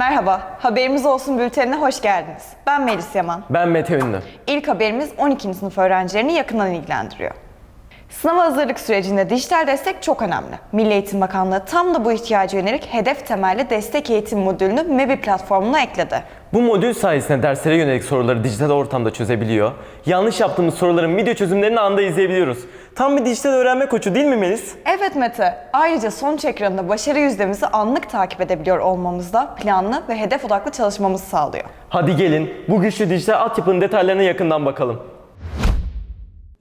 Merhaba, Haberimiz Olsun bültenine hoş geldiniz. Ben Melis Yaman. Ben Mete Ünlü. İlk haberimiz 12. sınıf öğrencilerini yakından ilgilendiriyor. Sınav hazırlık sürecinde dijital destek çok önemli. Milli Eğitim Bakanlığı tam da bu ihtiyaca yönelik hedef temelli destek eğitim modülünü MEBI platformuna ekledi. Bu modül sayesinde derslere yönelik soruları dijital ortamda çözebiliyor. Yanlış yaptığımız soruların video çözümlerini anda izleyebiliyoruz. Tam bir dijital öğrenme koçu değil mi Melis? Evet Mete, ayrıca sonuç ekranında başarı yüzdemizi anlık takip edebiliyor olmamız da planlı ve hedef odaklı çalışmamızı sağlıyor. Hadi gelin bu güçlü dijital altyapının detaylarına yakından bakalım.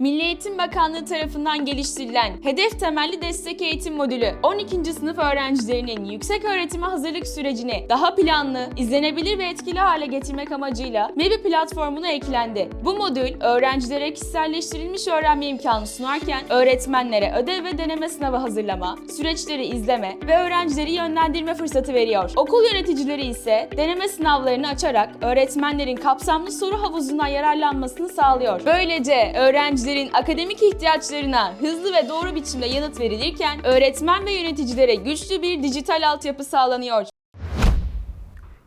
Milli Eğitim Bakanlığı tarafından geliştirilen Hedef Temelli Destek Eğitim Modülü 12. sınıf öğrencilerinin yüksek öğretime hazırlık sürecini daha planlı, izlenebilir ve etkili hale getirmek amacıyla MEBI platformuna eklendi. Bu modül öğrencilere kişiselleştirilmiş öğrenme imkanı sunarken öğretmenlere ödev ve deneme sınavı hazırlama, süreçleri izleme ve öğrencileri yönlendirme fırsatı veriyor. Okul yöneticileri ise deneme sınavlarını açarak öğretmenlerin kapsamlı soru havuzundan yararlanmasını sağlıyor. Böylece öğrencilerin akademik ihtiyaçlarına hızlı ve doğru biçimde yanıt verilirken öğretmen ve yöneticilere güçlü bir dijital altyapı sağlanıyor.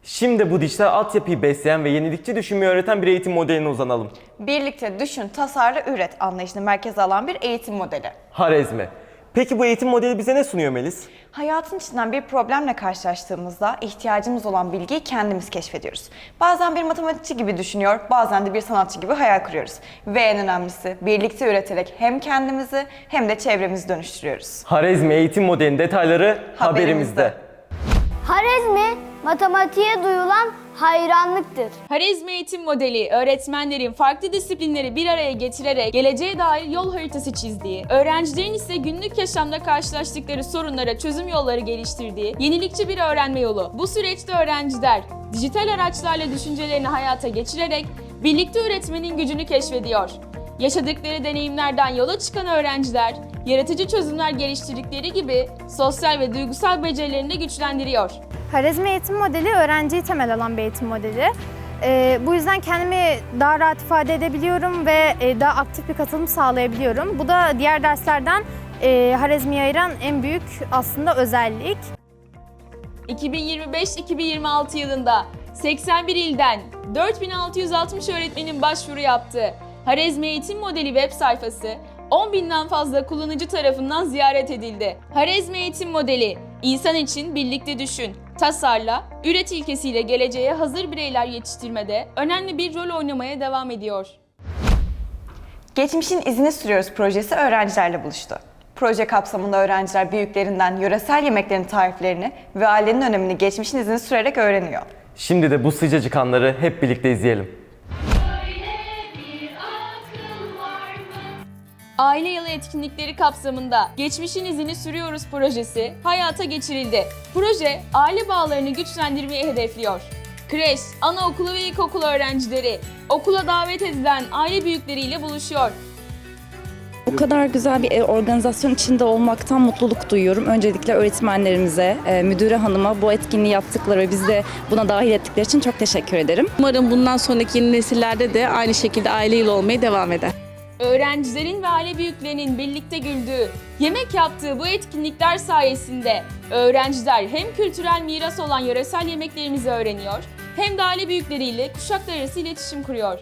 Şimdi bu dijital altyapıyı besleyen ve yenilikçi düşünmeyi öğreten bir eğitim modeline uzanalım. Birlikte düşün, tasarla, üret anlayışını merkeze alan bir eğitim modeli. Harezmi. Peki bu eğitim modeli bize ne sunuyor Melis? Hayatın içinden bir problemle karşılaştığımızda ihtiyacımız olan bilgiyi kendimiz keşfediyoruz. Bazen bir matematikçi gibi düşünüyor, bazen de bir sanatçı gibi hayal kuruyoruz. Ve en önemlisi birlikte üreterek hem kendimizi hem de çevremizi dönüştürüyoruz. Harezmi eğitim modelinin detayları haberimizde. Haberimizde. Harezmi, matematiğe duyulan hayranlıktır. Harizmi eğitim modeli öğretmenlerin farklı disiplinleri bir araya getirerek geleceğe dair yol haritası çizdiği, öğrencilerin ise günlük yaşamda karşılaştıkları sorunlara çözüm yolları geliştirdiği yenilikçi bir öğrenme yolu. Bu süreçte öğrenciler dijital araçlarla düşüncelerini hayata geçirerek birlikte üretmenin gücünü keşfediyor. Yaşadıkları deneyimlerden yola çıkan öğrenciler, yaratıcı çözümler geliştirdikleri gibi sosyal ve duygusal becerilerini güçlendiriyor. Harezmi eğitim modeli öğrenciyi temel alan bir eğitim modeli. Ee, bu yüzden kendimi daha rahat ifade edebiliyorum ve e, daha aktif bir katılım sağlayabiliyorum. Bu da diğer derslerden e, Harezmi'yi ayıran en büyük aslında özellik. 2025-2026 yılında 81 ilden 4660 öğretmenin başvuru yaptığı Harezmi Eğitim Modeli web sayfası 10 binden fazla kullanıcı tarafından ziyaret edildi. Harezmi Eğitim Modeli, insan için birlikte düşün, tasarla, üret ilkesiyle geleceğe hazır bireyler yetiştirmede önemli bir rol oynamaya devam ediyor. Geçmişin izini sürüyoruz projesi öğrencilerle buluştu. Proje kapsamında öğrenciler büyüklerinden yöresel yemeklerin tariflerini ve ailenin önemini geçmişin izini sürerek öğreniyor. Şimdi de bu sıcacık anları hep birlikte izleyelim. Aile yılı etkinlikleri kapsamında Geçmişin İzini Sürüyoruz projesi hayata geçirildi. Proje aile bağlarını güçlendirmeyi hedefliyor. Kreş, anaokulu ve ilkokul öğrencileri okula davet edilen aile büyükleriyle buluşuyor. Bu kadar güzel bir e, organizasyon içinde olmaktan mutluluk duyuyorum. Öncelikle öğretmenlerimize, e, müdüre hanıma bu etkinliği yaptıkları ve bizi de buna dahil ettikleri için çok teşekkür ederim. Umarım bundan sonraki yeni nesillerde de aynı şekilde aile yılı olmaya devam eder. Öğrencilerin ve aile büyüklerinin birlikte güldüğü, yemek yaptığı bu etkinlikler sayesinde öğrenciler hem kültürel miras olan yöresel yemeklerimizi öğreniyor, hem de aile büyükleriyle kuşaklar arası iletişim kuruyor.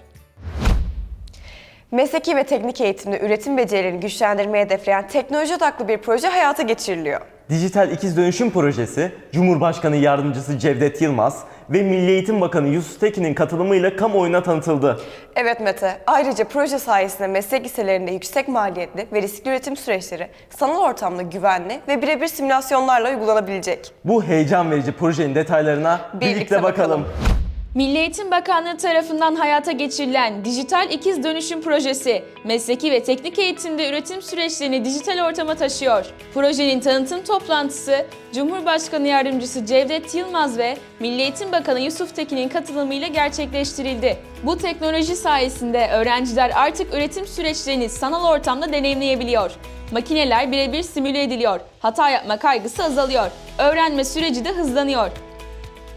Mesleki ve teknik eğitimde üretim becerilerini güçlendirmeyi hedefleyen teknoloji odaklı bir proje hayata geçiriliyor. Dijital İkiz Dönüşüm Projesi, Cumhurbaşkanı Yardımcısı Cevdet Yılmaz ve Milli Eğitim Bakanı Yusuf Tekin'in katılımıyla kamuoyuna tanıtıldı. Evet Mete, ayrıca proje sayesinde meslek liselerinde yüksek maliyetli ve riskli üretim süreçleri sanal ortamda güvenli ve birebir simülasyonlarla uygulanabilecek. Bu heyecan verici projenin detaylarına birlikte, Birlikte bakalım. bakalım. Milli Eğitim Bakanlığı tarafından hayata geçirilen Dijital İkiz Dönüşüm Projesi, mesleki ve teknik eğitimde üretim süreçlerini dijital ortama taşıyor. Projenin tanıtım toplantısı, Cumhurbaşkanı Yardımcısı Cevdet Yılmaz ve Milli Eğitim Bakanı Yusuf Tekin'in katılımıyla gerçekleştirildi. Bu teknoloji sayesinde öğrenciler artık üretim süreçlerini sanal ortamda deneyimleyebiliyor. Makineler birebir simüle ediliyor, hata yapma kaygısı azalıyor, öğrenme süreci de hızlanıyor.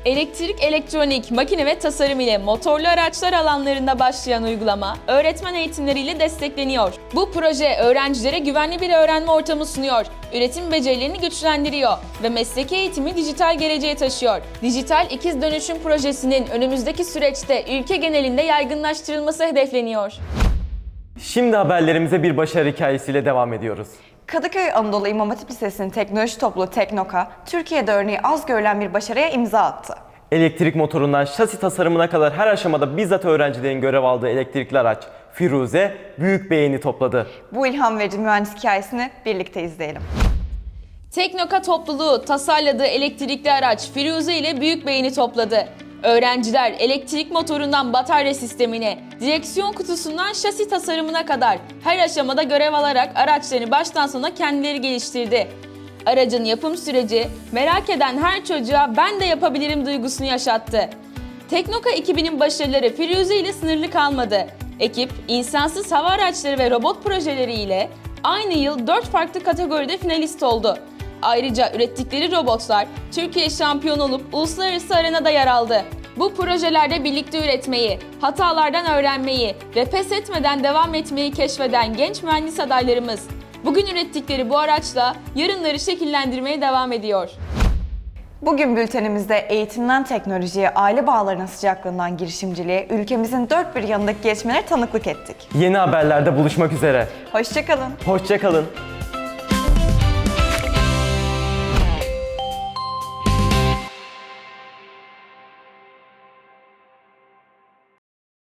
Elektrik, elektronik, makine ve tasarım ile motorlu araçlar alanlarında başlayan uygulama, öğretmen eğitimleriyle destekleniyor. Bu proje öğrencilere güvenli bir öğrenme ortamı sunuyor, üretim becerilerini güçlendiriyor ve mesleki eğitimi dijital geleceğe taşıyor. Dijital İkiz Dönüşüm Projesi'nin önümüzdeki süreçte ülke genelinde yaygınlaştırılması hedefleniyor. Şimdi haberlerimize bir başarı hikayesiyle devam ediyoruz. Kadıköy Anadolu İmam Hatip Lisesi'nin teknoloji topluluğu Teknoka, Türkiye'de örneği az görülen bir başarıya imza attı. Elektrik motorundan şasi tasarımına kadar her aşamada bizzat öğrencilerin görev aldığı elektrikli araç Firuze büyük beğeni topladı. Bu ilham verici mühendis hikayesini birlikte izleyelim. Teknoka topluluğu tasarladığı elektrikli araç Firuze ile büyük beğeni topladı. Öğrenciler elektrik motorundan batarya sistemine, direksiyon kutusundan şasi tasarımına kadar her aşamada görev alarak araçlarını baştan sona kendileri geliştirdi. Aracın yapım süreci merak eden her çocuğa ben de yapabilirim duygusunu yaşattı. Teknoka ekibinin başarıları Firuze ile sınırlı kalmadı. Ekip, insansız hava araçları ve robot projeleriyle aynı yıl 4 farklı kategoride finalist oldu. Ayrıca ürettikleri robotlar Türkiye şampiyonu olup uluslararası arenada yer aldı. Bu projelerde birlikte üretmeyi, hatalardan öğrenmeyi ve pes etmeden devam etmeyi keşfeden genç mühendis adaylarımız bugün ürettikleri bu araçla yarınları şekillendirmeye devam ediyor. Bugün bültenimizde eğitimden teknolojiye, aile bağlarının sıcaklığından girişimciliğe, ülkemizin dört bir yanındaki gelişmelere tanıklık ettik. Yeni haberlerde buluşmak üzere. Hoşçakalın. Hoşçakalın.